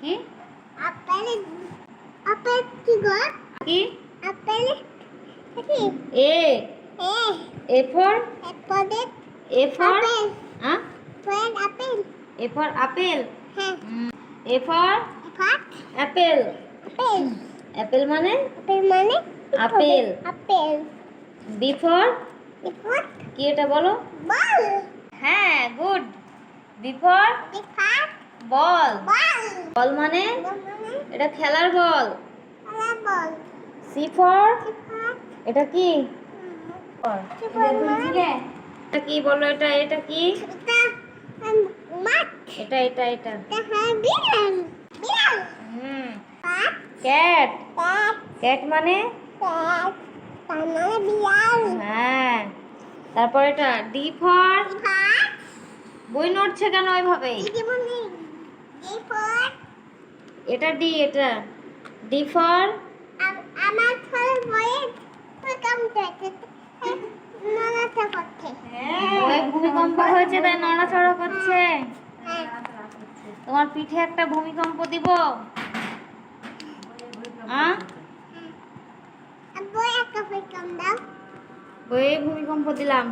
কি? Apple apple কি গো? কি? আপেল কি? A. A. A for? এপদে A for? Apple. হ্যাঁ friend apple. A for apple. হ্যাঁ। A for? Apple. Apple apple মানে? আপেল মানে আপেল। আপেল। B for? বিফট কি এটা বলো? বল। হ্যাঁ good. B for? বিফট ball ball. Ball. মানে মানে? এটা খেলার বল। C for? এটা কি? বল মানে? এটা কি বলো? এটা এটা কি? এটা এটা এটা ক্যাট। ক্যাট। মানে? মানে হ্যাঁ। তারপর এটা ডি ফর? বই নড়ছে কেন ওইভাবে? এটা ডি এটা ডি ফর আমার ফল বয়ে করছে। ওই ভূমিকম্প হয়েছে তাই নড়াচড়া করছে। হ্যাঁ। তোমার পিঠে একটা ভূমিকম্প দিব। বইয়ে ভূমিকম্প দিলাম।